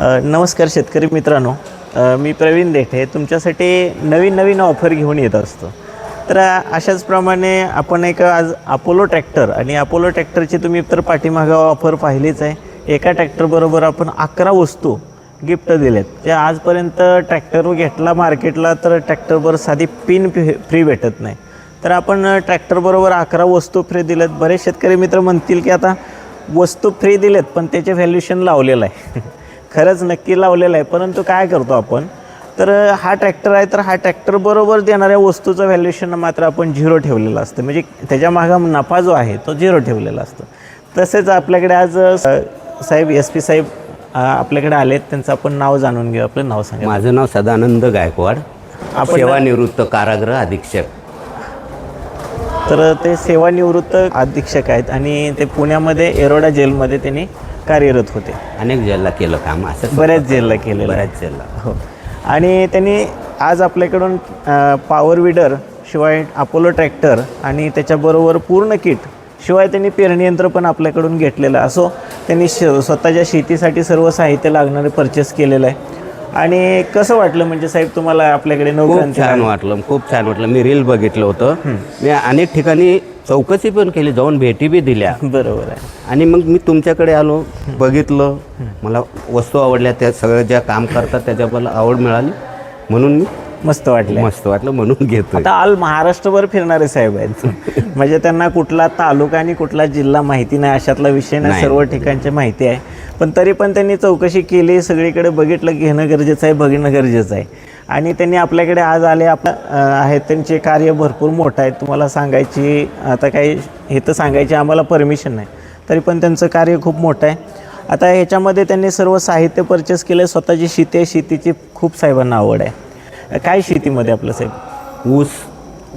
नमस्कार शेतकरी मित्रांनो. मी प्रवीण देठे. तुमच्यासाठी नवीन नवीन ऑफर घेऊन येत असतो. तर अशाच प्रमाणे आपण एक आज अपोलो ट्रॅक्टर आणि अपोलो ट्रॅक्टरची तुम्ही तर पाठीमागा ऑफर पाहिलीच आहे. एका ट्रॅक्टरबरोबर आपण अकरा वस्तू गिफ्ट दिलेत. जे आजपर्यंत ट्रॅक्टर घेतला मार्केटला तर ट्रॅक्टरवर साधी पिन फ्री भेटत नाही. तर आपण ट्रॅक्टरबरोबर अकरा वस्तू फ्री दिलेत. बरेच शेतकरी मित्र म्हणतील की आता वस्तू फ्री दिलेत पण त्याचे व्हॅल्युएशन लावलेलं आहे. खरंच नक्की लावलेलं आहे. परंतु काय करतो आपण? तर हा ट्रॅक्टर आहे तर हा ट्रॅक्टर बरोबर देणाऱ्या वस्तूचं व्हॅल्युएशन मात्र आपण झिरो ठेवलेलं असतं. म्हणजे त्याच्या मागं नफा जो आहे तो झिरो ठेवलेला असतो. तसेच आपल्याकडे आज साहेब एस पी साहेब आपल्याकडे आलेत. त्यांचं आपण नाव जाणून घेऊ. आपलं नाव सांगा. माझं नाव सदानंद गायकवाड आपण- सेवानिवृत्त कारागृह अधीक्षक. तर ते सेवानिवृत्त अधीक्षक आहेत आणि ते पुण्यामध्ये एरोडा जेलमध्ये त्यांनी कार्यरत होते. अनेक जेलला केलं काम असं बऱ्याच जेलला केलेलं. आहे बऱ्याच जेलला हो. आणि त्यांनी आज आपल्याकडून पॉवर विडर शिवाय अपोलो ट्रॅक्टर आणि त्याच्याबरोबर पूर्ण किट शिवाय त्यांनी पेरणी यंत्र पण आपल्याकडून घेतलेलं आहे. असो त्यांनी श स्वतःच्या शेतीसाठी सर्व साहित्य लागणारे परचेस केलेलं आहे. आणि कसं वाटलं म्हणजे साहेब तुम्हाला आपल्याकडे नोकऱ्यांचं छान वाटलं खूप छान वाटलं. मी रील बघितलं होतं. मी अनेक ठिकाणी चौकशी पण केली जाऊन भेटी बी दिल्या. बरोबर आहे. आणि मग मी तुमच्याकडे आलो बघितलं मला वस्तू आवडल्या त्या सगळं ज्या काम करतात त्याच्याबद्दल आवड मिळाली. म्हणून मी मस्त वाटलं. मस्त वाटलं म्हणून घेतो आता ऑल महाराष्ट्रभर फिरणारे साहेब आहेत. म्हणजे त्यांना कुठला तालुका आणि कुठला जिल्हा माहिती नाही अशातला विषय नाही. सर्व ठिकाणची माहिती आहे. पण तरी पण त्यांनी चौकशी केली सगळीकडे बघितलं घेणं गरजेचं आहे बघणं गरजेचं आहे. आणि त्यांनी आपल्याकडे आज आले. आप आहेत. त्यांचे कार्य भरपूर मोठं आहे तुम्हाला सांगायची आता काही हे तर सांगायची आम्हाला परमिशन नाही. तरी पण त्यांचं कार्य खूप मोठं आहे. आता ह्याच्यामध्ये त्यांनी सर्व साहित्य परचेस केलं स्वतःची शेती आहे. शेतीची खूप साहेबांना आवड आहे. काय शेतीमध्ये आपलं साहेब? ऊस.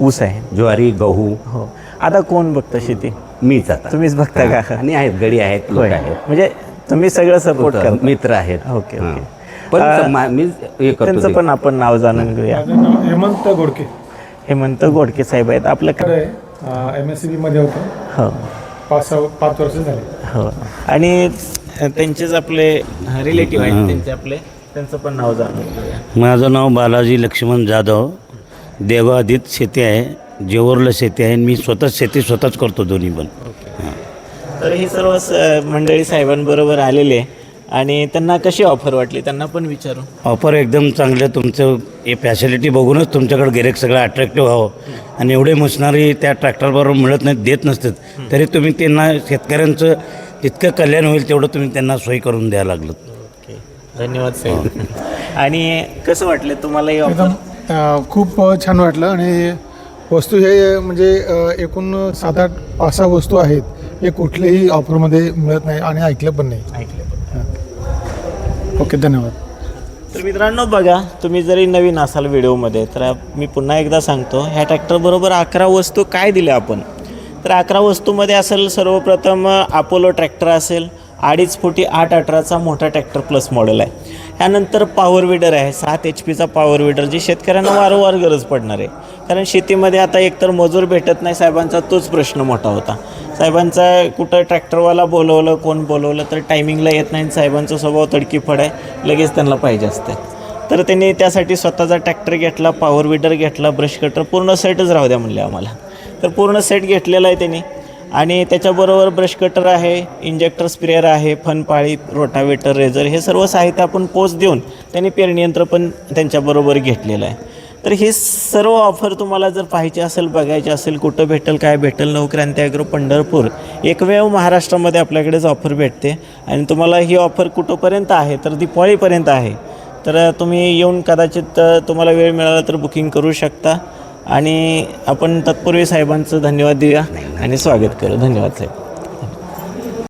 ऊस आहे. ज्वारी गहू. हो. आता कोण बघतं शेती? मीच आता. तुम्हीच बघता का? आणि आहेत. गडी आहेत. आहेत. म्हणजे तुम्ही सगळं सपोर्ट मित्र आहेत. ओके. ओके. पण मा- हे करतो त्यांचं ते. पण आपण नाव जाणून घेऊया. माझं नाव हेमंत गोडके. हेमंत गोडके साहेब आहेत आपल्याकडे एम एस सी बीमध्ये होतो. हो. पाच सहा पाच वर्ष झाले. हो. आणि त्यांचेच आपले रिलेटिव्ह आहेत त्यांचे आपले. त्यांचं पण नाव जाणून घेऊया. माझं नाव बालाजी लक्ष्मण जाधव. देवाधीत शेती आहे जेवरला शेती आहे आणि मी स्वतःच शेती स्वतःच करतो दोन्ही पण. तर ही सर्व स- मंडळी साहेबांबरोबर आलेले. आहे आणि त्यांना कशी ऑफर वाटली? त्यांना पण विचारू. ऑफर एकदम चांगलं. तुमचं हे फॅसिलिटी बघूनच तुमच्याकडे गिरेक सगळं अट्रॅक्टिव्ह व्हावं. आणि एवढे मशनरी त्या ट्रॅक्टरबरोबर मिळत नाहीत देत नसतात. तरी तुम्ही त्यांना शेतकऱ्यांचं जितकं कल्याण होईल तेवढं तुम्ही त्यांना सोयी करून द्यायला लागलं ओके. धन्यवाद साहेब आणि कसं वाटलं तुम्हाला ही एकदम ऑफर खूप छान वाटलं. आणि वस्तू हे म्हणजे एकूण सात आठ पाच सहा वस्तू आहेत हे कुठल्याही ऑफरमध्ये मिळत नाही आणि ऐकलं पण नाही. ऐकलं ओके धन्यवाद. तर मित्रांनो बघा तुम्ही जरी नवीन असाल व्हिडिओमध्ये तर मी पुन्हा एकदा सांगतो ह्या ट्रॅक्टरबरोबर अकरा वस्तू काय दिल्या आपण? तर अकरा वस्तूमध्ये असेल सर्वप्रथम अपोलो ट्रॅक्टर असेल अडीच फुटी आठ अठराचा मोठा ट्रॅक्टर प्लस मॉडेल आहे. त्यानंतर पॉवर विडर आहे सात एच पीचा पॉवर विडर जी शेतकऱ्यांना वारंवार गरज पडणार आहे. कारण शेतीमध्ये आता एकतर मजूर भेटत नाही साहेबांचा तोच प्रश्न मोठा होता. साहेबांचा कुठं ट्रॅक्टरवाला बोलवलं कोण बोलवलं तर टायमिंगला येत नाही साहेबांचा स्वभाव तडकीफड आहे लगेच त्यांना पाहिजे असते. तर त्यांनी त्यासाठी स्वतःचा ट्रॅक्टर घेतला पॉवर विडर घेतला ब्रश कटर पूर्ण सेटच राहू द्या म्हणले आम्हाला. तर पूर्ण सेट घेतलेला आहे त्यांनी. आणि त्याच्याबरोबर ब्रश कटर आहे इंजेक्टर स्प्रेअर आहे फनपाळी रोटावेटर रेझर हे सर्व साहित्य आपण पोच देऊन त्यांनी पेरणी यंत्र पण त्यांच्याबरोबर घेतलेलं आहे. तर ही सर्व ऑफर तुम्हाला जर पाहिजे असेल बघायची असेल कुठं भेटेल काय भेटेल नवक्रांती ॲग्रो पंढरपूर एकमेव महाराष्ट्रामध्ये आपल्याकडेच ऑफर भेटते. आणि तुम्हाला ही ऑफर कुठंपर्यंत आहे? तर दिपाळीपर्यंत आहे. तर तुम्ही येऊन कदाचित तुम्हाला वेळ मिळाला तर बुकिंग करू शकता. आणि आपण तत्पूर्वी साहेबांचं धन्यवाद देऊया. आणि स्वागत करू. धन्यवाद साहेब.